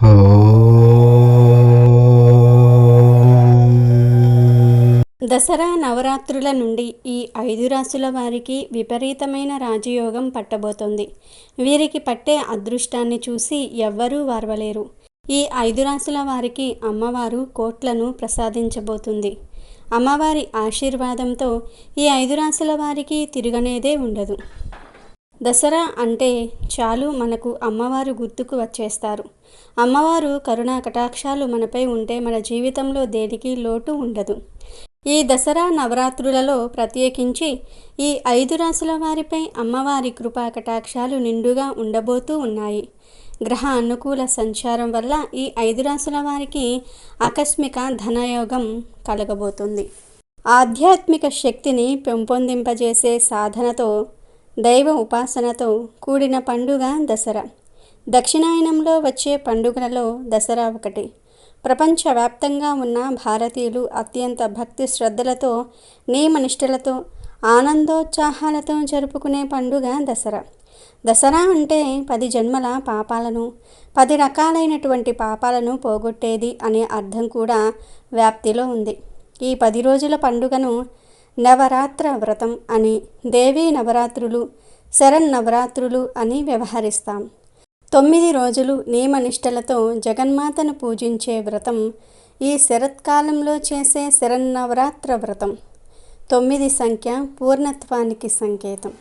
దసరా నవరాత్రుల నుండి ఈ ఐదు రాసుల వారికి విపరీతమైన రాజయోగం పట్టబోతోంది. వీరికి పట్టే అదృష్టాన్ని చూసి ఎవ్వరూ వారవలేరు. ఈ ఐదు రాసుల వారికి అమ్మవారు కోట్లను ప్రసాదించబోతుంది. అమ్మవారి ఆశీర్వాదంతో ఈ ఐదు రాసుల వారికి తిరగనేదే ఉండదు. దసరా అంటే చాలు మనకు అమ్మవారు గుర్తుకు వచ్చేస్తారు. అమ్మవారు కరుణా కటాక్షాలు మనపై ఉంటే మన జీవితంలో దేనికి లోటు ఉండదు. ఈ దసరా నవరాత్రులలో ప్రత్యేకించి ఈ ఐదు రాసుల వారిపై అమ్మవారి కృపా కటాక్షాలు నిండుగా ఉండబోతూ ఉన్నాయి. గ్రహ అనుకూల సంచారం వల్ల ఈ ఐదు రాసుల వారికి ఆకస్మిక ధనయోగం కలగబోతుంది. ఆధ్యాత్మిక శక్తిని పెంపొందింపజేసే సాధనతో దైవ ఉపాసనతో కూడిన పండుగ దసరా. దక్షిణాయనంలో వచ్చే పండుగలలో దసరా ఒకటి. ప్రపంచవ్యాప్తంగా ఉన్న భారతీయులు అత్యంత భక్తి శ్రద్ధలతో నియమనిష్టలతో ఆనందోత్సాహాలతో జరుపుకునే పండుగ దసరా. దసరా అంటే పది జన్మల పాపాలను పది రకాలైనటువంటి పాపాలను పోగొట్టేది అనే అర్థం కూడా వ్యాప్తిలో ఉంది. ఈ పది రోజుల పండుగను నవరాత్ర వ్రతం అని దేవీ నవరాత్రులు శరన్నవరాత్రులు అని వ్యవహరిస్తాం. తొమ్మిది రోజులు నియమనిష్టలతో జగన్మాతను పూజించే వ్రతం ఈ శరత్కాలంలో చేసే శరన్నవరాత్ర వ్రతం తొమ్మిది సంఖ్య పూర్ణత్వానికి సంకేతం.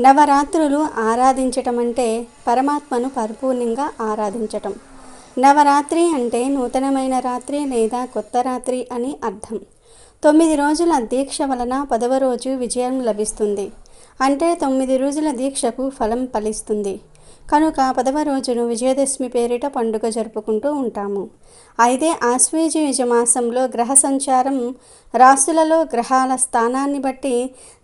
నవరాత్రులు ఆరాధించటం అంటే పరమాత్మను పరిపూర్ణంగా ఆరాధించటం. నవరాత్రి అంటే నూతనమైన రాత్రి లేదా కొత్త రాత్రి అని అర్థం. తొమ్మిది రోజుల దీక్ష వలన పదవ రోజు విజయం లభిస్తుంది. అంటే తొమ్మిది రోజుల దీక్షకు ఫలం ఫలిస్తుంది. కనుక పదవ రోజును విజయదశమి పేరిట పండుగ జరుపుకుంటూ ఉంటాము. అయితే ఆశ్వేజ మాసంలో గ్రహ సంచారం రాసులలో గ్రహాల స్థానాన్ని బట్టి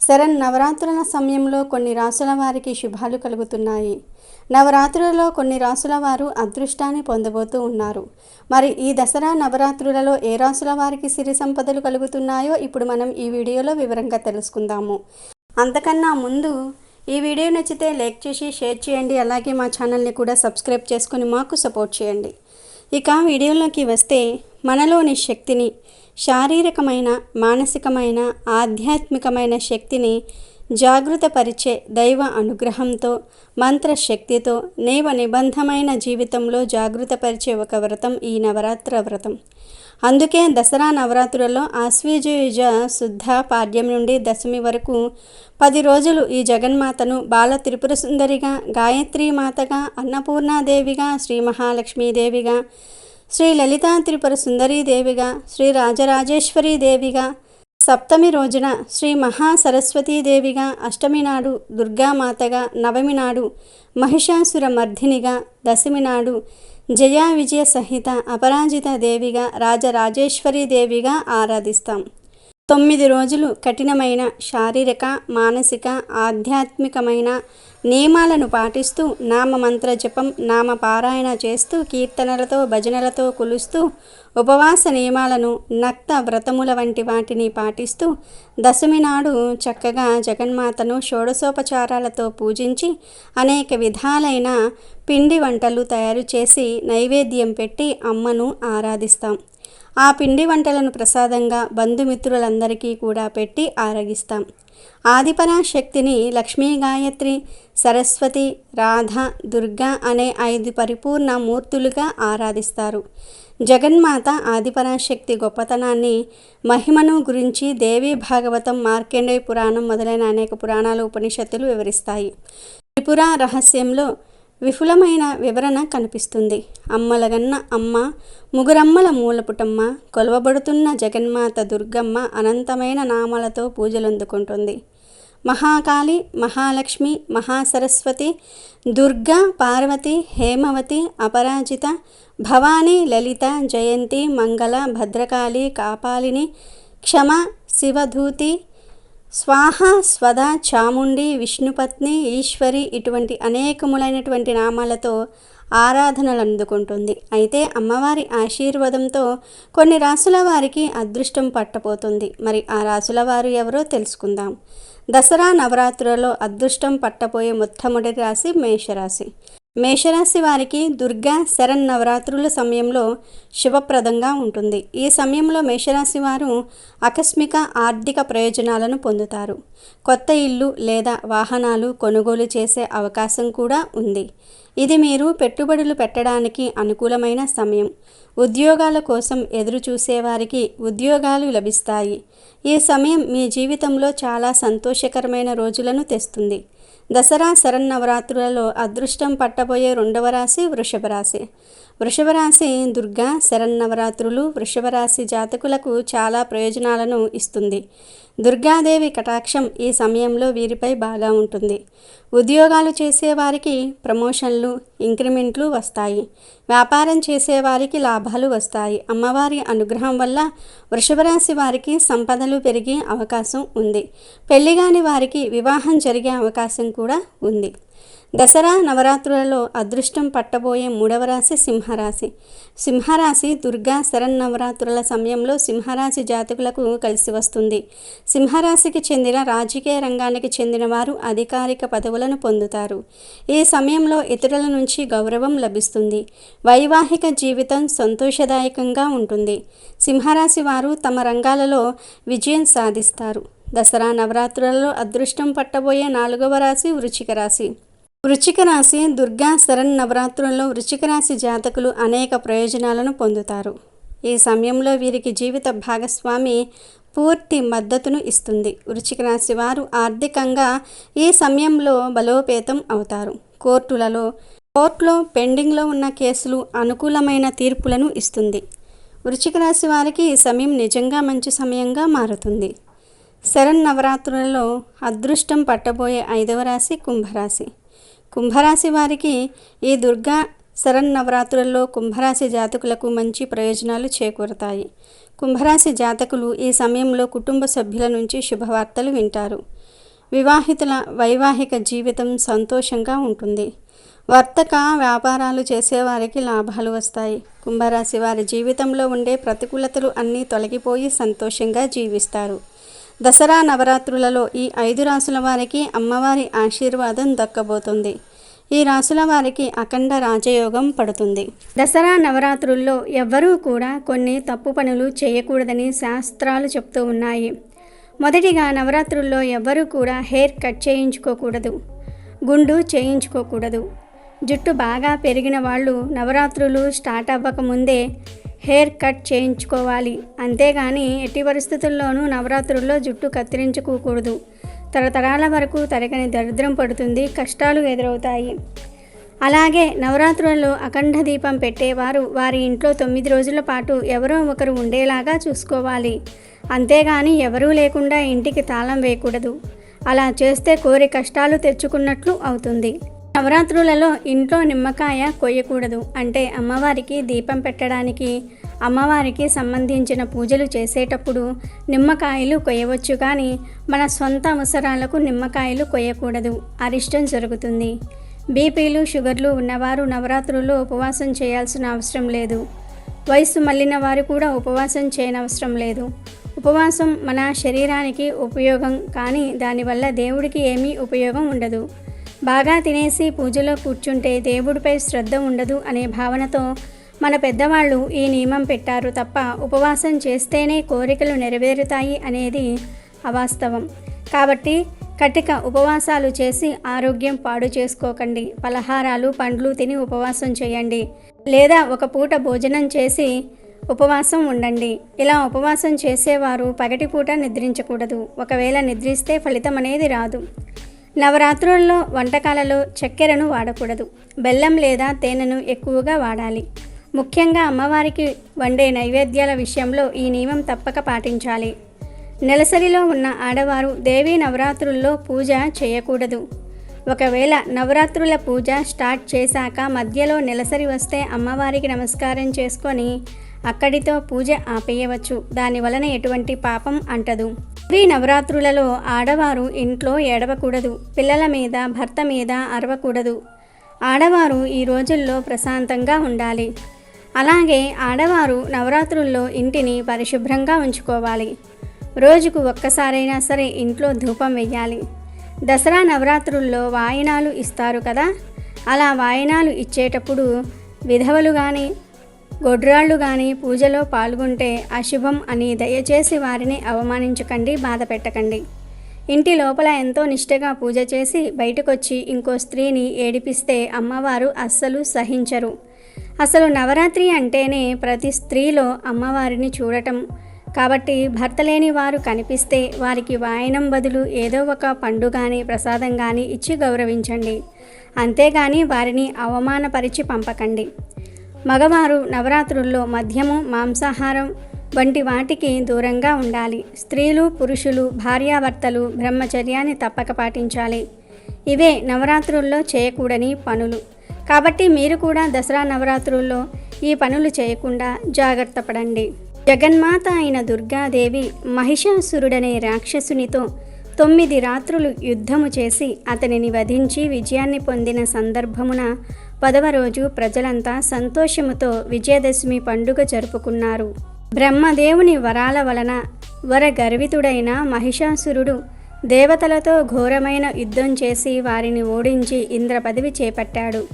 శరణ్ నవరాత్రుల సమయంలో కొన్ని రాసుల వారికి శుభాలు కలుగుతున్నాయి. నవరాత్రులలో కొన్ని రాసుల వారు అదృష్టాన్ని పొందబోతూ ఉన్నారు. మరి ఈ దసరా నవరాత్రులలో ఏ రాసుల వారికి సిరి సంపదలు కలుగుతున్నాయో ఇప్పుడు మనం ఈ వీడియోలో వివరంగా తెలుసుకుందాము. అంతకన్నా ముందు ఈ వీడియో నచ్చితే లైక్ చేసి షేర్ చేయండి. అలాగే మా ఛానల్ని కూడా సబ్స్క్రైబ్ చేసుకొని మాకు సపోర్ట్ చేయండి. ఇక వీడియోలోకి వస్తే మనలోని శక్తిని శారీరకమైన మానసికమైన ఆధ్యాత్మికమైన శక్తిని జాగృతపరిచే దైవ అనుగ్రహంతో మంత్రశక్తితో నేవ నిబంధమైన జీవితంలో జాగృతపరిచే ఒక వ్రతం ఈ నవరాత్ర వ్రతం. అందుకే దసరా నవరాత్రులలో ఆశ్వీజయుజ శుద్ధ పాడ్యం నుండి దశమి వరకు పది రోజులు ఈ జగన్మాతను బాల త్రిపుర సుందరిగా గాయత్రీ మాతగా అన్నపూర్ణాదేవిగా శ్రీ మహాలక్ష్మీదేవిగా శ్రీ లలితా త్రిపుర సుందరీదేవిగా శ్రీ రాజరాజేశ్వరీ దేవిగా సప్తమి రోజున శ్రీ మహాసరస్వతీదేవిగా అష్టమి నాడు దుర్గామాతగా నవమి నాడు మహిషాసుర మర్ధినిగా దశమి నాడు జయా విజయ సహిత అపరాజిత దేవిగా రాజరాజేశ్వరి దేవిగా ఆరాధిస్తాం. తొమ్మిది రోజులు కఠినమైన శారీరక మానసిక ఆధ్యాత్మికమైన నియమాలను పాటిస్తూ నామమంత్ర జపం నామ పారాయణ చేస్తూ కీర్తనలతో భజనలతో కొలుస్తూ ఉపవాస నియమాలను నక్త వ్రతముల వంటి వాటిని పాటిస్తూ దశమి నాడు చక్కగా జగన్మాతను షోడశోపచారాలతో పూజించి అనేక విధాలైన పిండి వంటలు తయారు చేసి నైవేద్యం పెట్టి అమ్మను ఆరాధిస్తాం. ఆ పిండి వంటలను ప్రసాదంగా బంధుమిత్రులందరికీ కూడా పెట్టి ఆరగిస్తాం. ఆదిపరాశక్తిని లక్ష్మీ గాయత్రి సరస్వతి రాధ దుర్గా అనే ఐదు పరిపూర్ణ మూర్తులుగా ఆరాధిస్తారు. జగన్మాత ఆదిపరాశక్తి గొప్పతనాన్ని మహిమను గురించి దేవీ భాగవతం మార్కండేయ పురాణం మొదలైన అనేక పురాణాలు ఉపనిషత్తులు వివరిస్తాయి. త్రిపుర రహస్యంలో విఫులమైన వివరణ కనిపిస్తుంది. అమ్మలగన్న అమ్మ ముగురమ్మల మూలపుటమ్మ కొలవబడుతున్న జగన్మాత దుర్గమ్మ అనంతమైన నామాలతో పూజలందుకుంటుంది. మహాకాళి మహాలక్ష్మి మహాసరస్వతి దుర్గా పార్వతి హేమవతి అపరాజిత భవానీ లలిత జయంతి మంగళ భద్రకాళి కాపాలిని క్షమ శివధూతి స్వాహ స్వద చాముండి విష్ణుపత్ని ఈశ్వరి ఇటువంటి అనేకములైనటువంటి నామాలతో ఆరాధనలు అందుకుంటుంది. అయితే అమ్మవారి ఆశీర్వాదంతో కొన్ని రాసుల వారికి అదృష్టం పట్టబోతుంది. మరి ఆ రాసుల వారు ఎవరో తెలుసుకుందాం. దసరా నవరాత్రులలో అదృష్టం పట్టబోయే మొట్టమొదటి రాశి మేషరాశి. మేషరాశి వారికి దుర్గా శరణ్ నవరాత్రుల సమయంలో శుభప్రదంగా ఉంటుంది. ఈ సమయంలో మేషరాశి వారు ఆకస్మిక ఆర్థిక ప్రయోజనాలను పొందుతారు. కొత్త ఇల్లు లేదా వాహనాలు కొనుగోలు చేసే అవకాశం కూడా ఉంది. ఇది మీరు పెట్టుబడులు పెట్టడానికి అనుకూలమైన సమయం. ఉద్యోగాల కోసం ఎదురు చూసేవారికి ఉద్యోగాలు లభిస్తాయి. ఈ సమయం మీ జీవితంలో చాలా సంతోషకరమైన రోజులను తెస్తుంది. దసరా శరన్నవరాత్రులలో అదృష్టం పట్టబోయే రెండవ రాశి వృషభ రాశి. వృషభ రాశి దుర్గా శరన్నవరాత్రులు వృషభ రాశి జాతకులకు చాలా ప్రయోజనాలను ఇస్తుంది. దుర్గాదేవి కటాక్షం ఈ సమయంలో వీరిపై బాగా ఉంటుంది. ఉద్యోగాలు చేసేవారికి ప్రమోషన్లు ఇంక్రిమెంట్లు వస్తాయి. వ్యాపారం చేసేవారికి లాభాలు వస్తాయి. అమ్మవారి అనుగ్రహం వల్ల వృషభరాశి వారికి సంపదలు పెరిగే అవకాశం ఉంది. పెళ్ళిగాని వారికి వివాహం జరిగే అవకాశం కూడా ఉంది. దసరా నవరాత్రులలో అదృష్టం పట్టబోయే మూడవ రాశి సింహరాశి. సింహరాశి దుర్గా శరన్నవరాత్రుల సమయంలో సింహరాశి జాతకులకు కలిసి వస్తుంది. సింహరాశికి చెందిన రాజకీయ రంగానికి చెందిన వారు అధికారిక పదవులను పొందుతారు. ఈ సమయంలో ఇతరుల నుంచి గౌరవం లభిస్తుంది. వైవాహిక జీవితం సంతోషదాయకంగా ఉంటుంది. సింహరాశి వారు తమ రంగాలలో విజయం సాధిస్తారు. దసరా నవరాత్రులలో అదృష్టం పట్టబోయే నాలుగవ రాశి వృచ్చిక రాశి. వృచ్చిక రాశి దుర్గా శరణ్ నవరాత్రుల్లో వృచ్చిక రాశి జాతకులు అనేక ప్రయోజనాలను పొందుతారు. ఈ సమయంలో వీరికి జీవిత భాగస్వామి పూర్తి మద్దతును ఇస్తుంది. వృచ్చిక రాశి వారు ఆర్థికంగా ఈ సమయంలో బలోపేతం అవుతారు. కోర్టులలో కోర్టులో పెండింగ్లో ఉన్న కేసులు అనుకూలమైన తీర్పులను ఇస్తుంది. వృచ్చిక రాశి వారికి ఈ సమయం నిజంగా మంచి సమయంగా మారుతుంది. శరణ్ నవరాత్రులలో అదృష్టం పట్టబోయే ఐదవ రాశి కుంభరాశి. కుంభరాశి వారికి ఈ దుర్గా శరన్నవరాత్రుల్లో కుంభరాశి జాతకులకు మంచి ప్రయోజనాలు చేకూరతాయి. కుంభరాశి జాతకులు ఈ సమయంలో కుటుంబ సభ్యుల నుంచి శుభవార్తలు వింటారు. వివాహితుల వైవాహిక జీవితం సంతోషంగా ఉంటుంది. వర్తక వ్యాపారాలు చేసేవారికి లాభాలు వస్తాయి. కుంభరాశి వారి జీవితంలో ఉండే ప్రతికూలతలు అన్నీ తొలగిపోయి సంతోషంగా జీవిస్తారు. దసరా నవరాత్రులలో ఈ ఐదు రాసుల వారికి అమ్మవారి ఆశీర్వాదం దక్కబోతుంది. ఈ రాసుల వారికి అఖండ రాజయోగం పడుతుంది. దసరా నవరాత్రుల్లో ఎవ్వరూ కూడా కొన్ని తప్పు పనులు చేయకూడదని శాస్త్రాలు చెప్తూ ఉన్నాయి. మొదటిగా నవరాత్రుల్లో ఎవ్వరూ కూడా హెయిర్ కట్ చేయించుకోకూడదు. గుండు చేయించుకోకూడదు. జుట్టు బాగా పెరిగిన వాళ్ళు నవరాత్రులు స్టార్ట్ అవ్వకముందే హెయిర్ కట్ చేయించుకోవాలి. అంతేగాని ఎట్టి పరిస్థితుల్లోనూ నవరాత్రుల్లో జుట్టు కత్తిరించుకోకూడదు. తరతరాల వరకు తరగని దరిద్రం పడుతుంది కష్టాలు ఎదురవుతాయి. అలాగే నవరాత్రులలో అఖండ దీపం పెట్టేవారు వారి ఇంట్లో తొమ్మిది రోజుల పాటు ఎవరో ఒకరు ఉండేలాగా చూసుకోవాలి. అంతేగాని ఎవరూ లేకుండా ఇంటికి తాళం వేయకూడదు. అలా చేస్తే కోరి కష్టాలు తెచ్చుకున్నట్లు అవుతుంది. నవరాత్రులలో ఇంట్లో నిమ్మకాయ కొయ్యకూడదు. అంటే అమ్మవారికి దీపం పెట్టడానికి అమ్మవారికి సంబంధించిన పూజలు చేసేటప్పుడు నిమ్మకాయలు కొయ్యవచ్చు కానీ మన సొంత అవసరాలకు నిమ్మకాయలు కొయ్యకూడదు. అరిష్టం జరుగుతుంది. బీపీలు షుగర్లు ఉన్నవారు నవరాత్రుల్లో ఉపవాసం చేయాల్సిన అవసరం లేదు. వయసు మళ్ళిన వారు కూడా ఉపవాసం చేయనవసరం లేదు. ఉపవాసం మన శరీరానికి ఉపయోగం కానీ దానివల్ల దేవుడికి ఏమీ ఉపయోగం ఉండదు. బాగా తినేసి పూజలో కూర్చుంటే దేవుడిపై శ్రద్ధ ఉండదు అనే భావనతో మన పెద్దవాళ్ళు ఈ నియమం పెట్టారు తప్ప ఉపవాసం చేస్తేనే కోరికలు నెరవేరుతాయి అనేది అవాస్తవం. కాబట్టి కటిక ఉపవాసాలు చేసి ఆరోగ్యం పాడు చేసుకోకండి. పలహారాలు పండ్లు తిని ఉపవాసం చేయండి. లేదా ఒక పూట భోజనం చేసి ఉపవాసం ఉండండి. ఇలా ఉపవాసం చేసేవారు పగటిపూట నిద్రించకూడదు. ఒకవేళ నిద్రిస్తే ఫలితం అనేది రాదు. నవరాత్రుల్లో వంటకాలలో చక్కెరను వాడకూడదు. బెల్లం లేదా తేనెను ఎక్కువగా వాడాలి. ముఖ్యంగా అమ్మవారికి వండే నైవేద్యాల విషయంలో ఈ నియమం తప్పక పాటించాలి. నెలసరిలో ఉన్న ఆడవారు దేవీ నవరాత్రుల్లో పూజ చేయకూడదు. ఒకవేళ నవరాత్రుల పూజ స్టార్ట్ చేశాక మధ్యలో నెలసరి వస్తే అమ్మవారికి నమస్కారం చేసుకొని అక్కడితో పూజ ఆపేయవచ్చు. దాని వలన ఎటువంటి పాపం అంటదు. శ్రీ నవరాత్రులలో ఆడవారు ఇంట్లో ఏడవకూడదు పిల్లల మీద భర్త మీద అరవకూడదు. ఆడవారు ఈ రోజుల్లో ప్రశాంతంగా ఉండాలి. అలాగే ఆడవారు నవరాత్రుల్లో ఇంటిని పరిశుభ్రంగా ఉంచుకోవాలి. రోజుకు ఒక్కసారైనా సరే ఇంట్లో ధూపం వెయ్యాలి. దసరా నవరాత్రుల్లో వాయినాలు ఇస్తారు కదా? అలా వాయనాలు ఇచ్చేటప్పుడు విధవలు కానీ గొడ్రాళ్ళు కానీ పూజలో పాల్గొంటే అశుభం అని దయచేసి వారిని అవమానించకండి బాధ పెట్టకండి. ఇంటి లోపల ఎంతో నిష్ఠగా పూజ చేసి బయటకొచ్చి ఇంకో స్త్రీని ఏడిపిస్తే అమ్మవారు అస్సలు సహించరు. అసలు నవరాత్రి అంటేనే ప్రతి స్త్రీలో అమ్మవారిని చూడటం. కాబట్టి భర్త లేని వారు కనిపిస్తే వారికి వాయనం బదులు ఏదో ఒక పండు కానీ ప్రసాదం కానీ ఇచ్చి గౌరవించండి. అంతేగాని వారిని అవమానపరిచి పంపకండి. మగవారు నవరాత్రుల్లో మద్యము మాంసాహారం వంటి వాటికి దూరంగా ఉండాలి. స్త్రీలు పురుషులు భార్యాభర్తలు బ్రహ్మచర్యాన్ని తప్పక పాటించాలి. ఇవే నవరాత్రుల్లో చేయకూడని పనులు. కాబట్టి మీరు కూడా దసరా నవరాత్రుల్లో ఈ పనులు చేయకుండా జాగ్రత్త పడండి. జగన్మాత అయిన దుర్గాదేవి మహిషాసురుడనే రాక్షసునితో తొమ్మిది రాత్రులు యుద్ధము చేసి అతనిని వధించి విజయాన్ని పొందిన సందర్భమున పదవ రోజు ప్రజలంతా సంతోషముతో విజయదశమి పండుగ జరుపుకున్నారు. బ్రహ్మదేవుని వరాల వలన వరగర్వితుడైన మహిషాసురుడు దేవతలతో ఘోరమైన యుద్ధం చేసి వారిని ఓడించి ఇంద్ర పదవి చేపట్టాడు.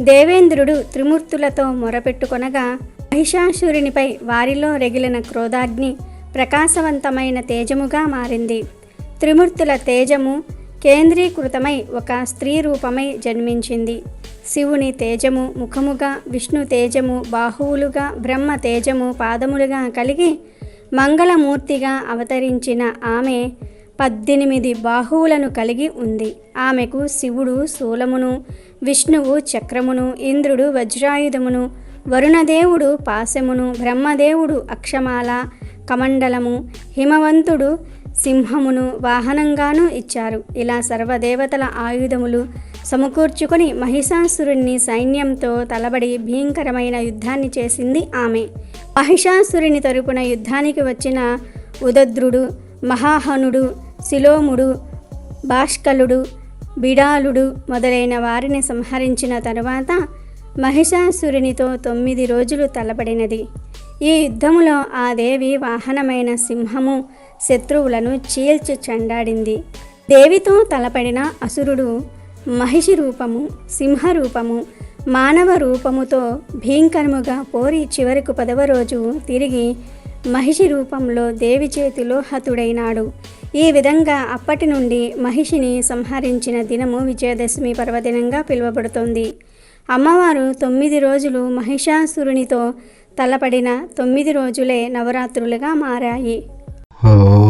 దేవేంద్రుడు త్రిమూర్తులతో మొరపెట్టుకొనగా మహిషాసురునిపై వారిలో రగిలిన క్రోధాగ్ని ప్రకాశవంతమైన తేజముగా మారింది. త్రిమూర్తుల తేజము కేంద్రీకృతమై ఒక స్త్రీ రూపమై జన్మించింది. శివుని తేజము ముఖముగా విష్ణు తేజము బాహువులుగా బ్రహ్మ తేజము పాదములుగా కలిగి మంగళమూర్తిగా అవతరించిన ఆమె పద్దెనిమిది బాహువులను కలిగి ఉంది. ఆమెకు శివుడు శూలమును విష్ణువు చక్రమును ఇంద్రుడు వజ్రాయుధమును వరుణదేవుడు పాశమును బ్రహ్మదేవుడు అక్షమాల కమండలము హిమవంతుడు సింహమును వాహనంగాను ఇచ్చారు. ఇలా సర్వదేవతల ఆయుధములు సమకూర్చుకొని మహిషాసురుణ్ణి సైన్యంతో తలబడి భీంకరమైన యుద్ధాన్ని చేసింది ఆమె. మహిషాసురుని తరపున యుద్ధానికి వచ్చిన ఉదద్రుడు మహాహనుడు శిలోముడు భాష్కలుడు బిడాలుడు మొదలైన వారిని సంహరించిన తరువాత మహిషాసురునితో తొమ్మిది రోజులు తలపడినది. ఈ యుద్ధములో ఆ దేవి వాహనమైన సింహము శత్రువులను చీల్చి చెండాడింది. దేవితో తలపడిన అసురుడు మహిషి రూపము సింహ రూపము మానవ రూపముతో భీంకరముగా పోరి చివరకు పదవ రోజు తిరిగి మహిషి రూపంలో దేవి చేతిలో హతుడైనాడు. ఈ విధంగా అప్పటి నుండి మహిషిని సంహరించిన దినము విజయదశమి పర్వదినంగా పిలువబడుతోంది. అమ్మవారు తొమ్మిది రోజులు మహిషాసురునితో తలపడిన తొమ్మిది రోజులే నవరాత్రులుగా మారాయి. Oh.